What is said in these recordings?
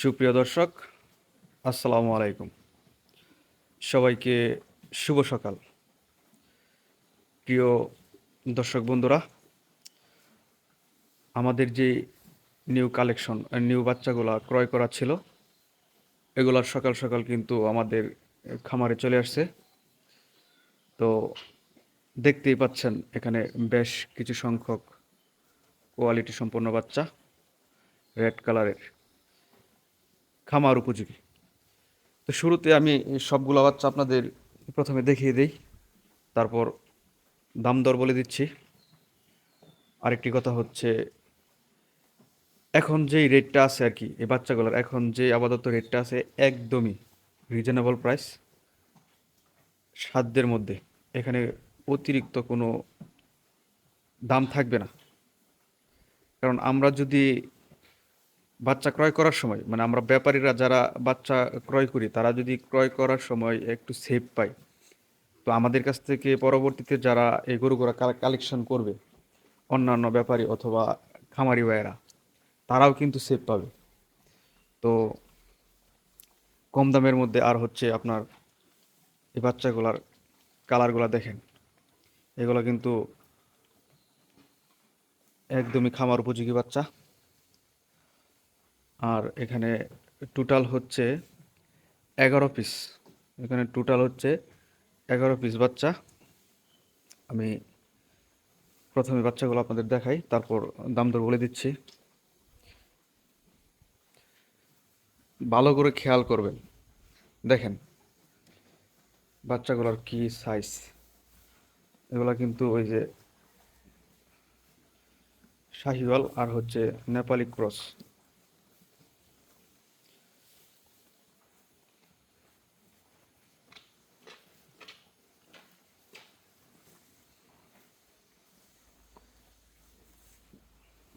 সুপ্রিয় দর্শক, আসসালামু আলাইকুম। সবাইকে শুভ সকাল। প্রিয় দর্শক বন্ধুরা, আমাদের যে নিউ কালেকশন নিউ বাচ্চাগুলা ক্রয় করা ছিল, এগুলার সকাল সকাল কিন্তু আমাদের খামারে চলে আসছে। তো দেখতেই পাচ্ছেন, এখানে বেশ কিছু সংখ্যক কোয়ালিটি সম্পন্ন বাচ্চা রেড কালারের খামার উপযোগী। তো শুরুতে আমি সবগুলো বাচ্চা আপনাদের প্রথমে দেখিয়ে দিই, তারপর দাম দর বলে দিচ্ছি। আরেকটি কথা হচ্ছে, এখন যেই রেটটা আছে আর কি, এই বাচ্চাগুলোর এখন যে আপাতত রেটটা আছে একদমই রিজনেবল প্রাইস সাধ্যের মধ্যে। এখানে অতিরিক্ত কোনো দাম থাকবে না। কারণ আমরা যদি বাচ্চা ক্রয় করার সময় মানে আমরা ব্যাপারীরা যারা বাচ্চা ক্রয় করি, তারা যদি ক্রয় করার সময় একটু সেভ পায়, তো আমাদের কাছ থেকে পরবর্তীতে যারা এই গরুগুলো কালেকশন করবে, অন্যান্য ব্যাপারী অথবা খামারি ভাইয়েরা, তারাও কিন্তু সেভ পাবে। তো কম দামের মধ্যে আর হচ্ছে আপনার এই বাচ্চাগুলার কালারগুলা দেখেন, এগুলো কিন্তু একদমই খামার উপযোগী বাচ্চা। আর এখানে টোটাল হচ্ছে এগারো পিস এখানে টোটাল হচ্ছে এগারো পিস বাচ্চা। আমি প্রথমে বাচ্চাগুলো আপনাদের দেখাই, তারপর দাম দর বলে দিচ্ছি। ভালো করে খেয়াল করবেন। দেখেন, বাচ্চাগুলোর কি সাইজ এগুলা কিন্তু ওই যে শাহিওয়াল আর হচ্ছে নেপালি ক্রস।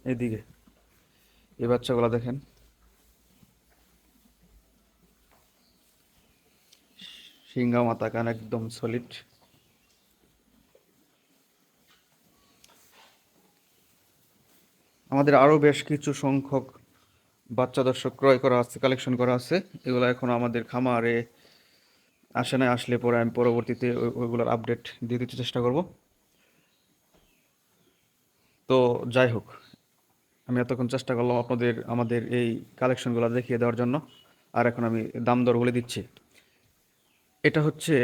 এদিকে। এই বাচ্চাগুলো দেখেন। সিঙ্গা মাথা কান একদম সলিড আমাদের আরও বেশ কিছু সংখ্যক বাচ্চা দর্শক ক্রয় করা আছে কালেকশন করা আছে। এগুলো এখন আমাদের খামারে আসে না আসলে পরে আমি পরবর্তীতে ওই- ওইগুলোর আপডেট দিয়ে দিতে চেষ্টা করব। তো যাই হোক আমি এতক্ষণ চেষ্টা করলাম আপনাদের, আমাদের এই কালেকশনগুলো দেখিয়ে দেওয়ার জন্য। আর এখন আমি দাম দর বলে দিচ্ছি। এটা হচ্ছে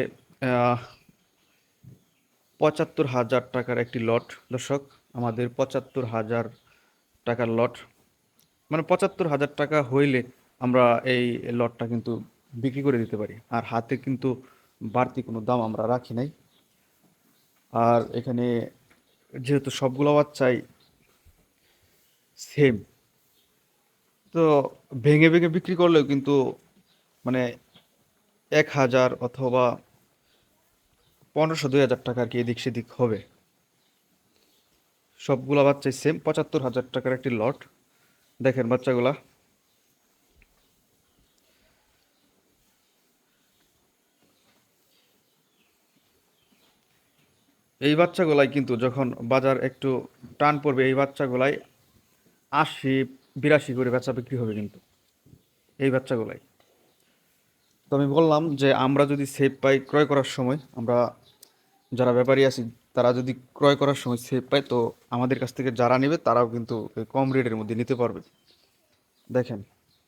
পঁচাত্তর হাজার টাকার একটি লট দর্শক। আমাদের পঁচাত্তর হাজার টাকার লট মানে পঁচাত্তর হাজার টাকা হইলে আমরা এই লটটা কিন্তু বিক্রি করে দিতে পারি। আর হাতে কিন্তু বাড়তি কোনো দাম আমরা রাখি নাই। আর এখানে যেহেতু সবগুলো বাচ্চাই সেম তো ভেঙে ভেঙে বিক্রি করলেও কিন্তু মানে এক হাজার অথবা পনেরোশো, দুই হাজার টাকা আর কি এদিক সেদিক হবে। সবগুলা বাচ্চাই সেম পঁচাত্তর হাজার টাকার একটি লট দেখেন বাচ্চাগুলা। এই বাচ্চাগুলাই কিন্তু যখন বাজার একটু টান পড়বে, এই বাচ্চাগুলাই আশি, বিরাশি করে বেচা বিক্রি হবে কিন্তু এই বাচ্চাগুলাই। তো আমি বললাম যে আমরা যদি সেভ পাই ক্রয় করার সময়, আমরা যারা ব্যাপারী আছি, তারা যদি ক্রয় করার সময় সেভ পায়, তো আমাদের কাছ থেকে যারা নেবে, তারাও কিন্তু কম রেটের মধ্যে নিতে পারবে। দেখেন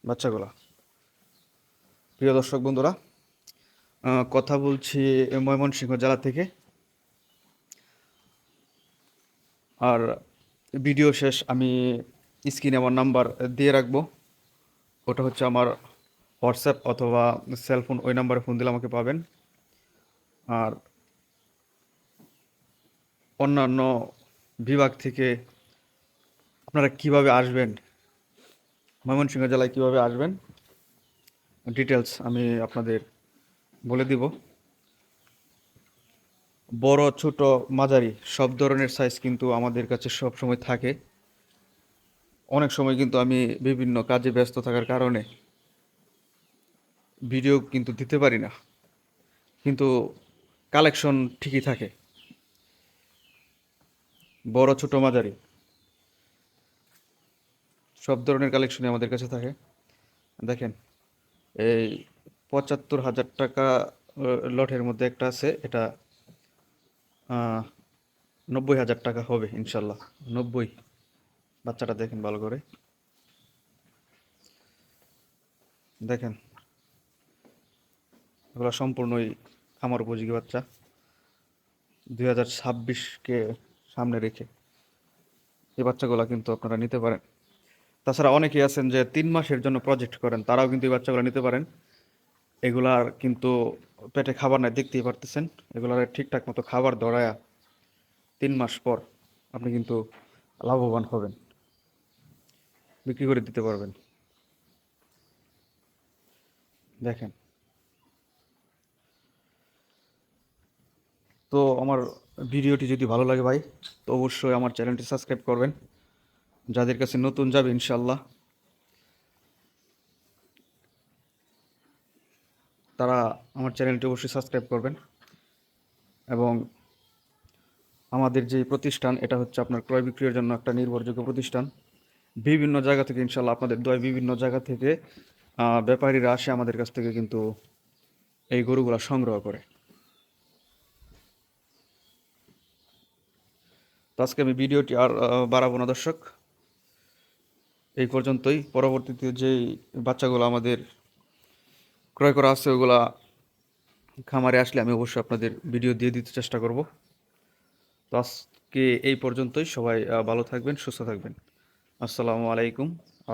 বাচ্চাগুলা। প্রিয় দর্শক বন্ধুরা কথা বলছি ময়মনসিংহ জেলা থেকে। আর ভিডিও শেষ আমি স্ক্রিনে আমার নাম্বার দিয়ে রাখব। ওটা হচ্ছে আমার হোয়াটসঅ্যাপ অথবা সেলফোন ওই নাম্বারে ফোন দিলে আমাকে পাবেন। আর অন্যান্য বিভাগ থেকে আপনারা কীভাবে আসবেন, ময়মনসিংহ জেলায় কীভাবে আসবেন ডিটেলস আমি আপনাদের বলে দিব। বড়, ছোট, মাঝারি, সব ধরনের সাইজ কিন্তু আমাদের কাছে সব সময় থাকে। অনেক সময় কিন্তু আমি বিভিন্ন কাজে ব্যস্ত থাকার কারণে ভিডিও কিন্তু দিতে পারি না। কিন্তু কালেকশন ঠিকই থাকে। বড়, ছোট, মাঝারি সব ধরনের কালেকশনই আমাদের কাছে থাকে। দেখেন, এই পঁচাত্তর হাজার টাকা লটের মধ্যে একটা আছে, এটা নব্বই হাজার টাকা হবে, ইনশাল্লাহ, নব্বই। বাচ্চাটা দেখেন ভালো করে। দেখেন। এগুলো সম্পূর্ণই খামার উপযোগী বাচ্চা। দুই হাজার ছাব্বিশকে সামনে রেখে এই বাচ্চাগুলো কিন্তু আপনারা নিতে পারেন। তাছাড়া অনেকেই আছেন যে তিন মাসের জন্য প্রজেক্ট করেন, তারাও কিন্তু এই বাচ্চাগুলো নিতে পারেন। এগুলার কিন্তু পেটে খাবার নাই, দেখতেই পারতেছেন। এগুলার ঠিকঠাক মতো খাবার ধরায়া তিন মাস পর আপনি কিন্তু লাভবান হবেন। বিক্রি করে দিতে পারবেন। দেখেন। তো আমার ভিডিওটি যদি ভালো লাগে ভাই, তো অবশ্যই আমার চ্যানেলটি সাবস্ক্রাইব করবেন। যাদের কাছে নতুন যাবে ইনশাল্লাহ তারা আমার চ্যানেলটি অবশ্যই সাবস্ক্রাইব করবেন। এবং আমাদের যে প্রতিষ্ঠান, এটা হচ্ছে আপনার ক্রয় বিক্রয়ের জন্য একটা নির্ভরযোগ্য প্রতিষ্ঠান। বিভিন্ন জায়গা থেকে ইনশাল্লাহ আপনাদের দয় বিভিন্ন জায়গা থেকে ব্যাপারীরা আসে আমাদের কাছ থেকে কিন্তু এই গরুগুলা সংগ্রহ করে। তো আজকে আমি ভিডিওটি আর বাড়াবো না দর্শক। এই পর্যন্তই। পরবর্তীতে যেই বাচ্চাগুলো আমাদের ক্রয় করা আছে, ওগুলা খামারে আসলে আমি অবশ্যই আপনাদের ভিডিও দিয়ে দিতে চেষ্টা করব। তো আজকে এই পর্যন্তই। সবাই ভালো থাকবেন, সুস্থ থাকবেন। আসসালামু আলাইকুম আ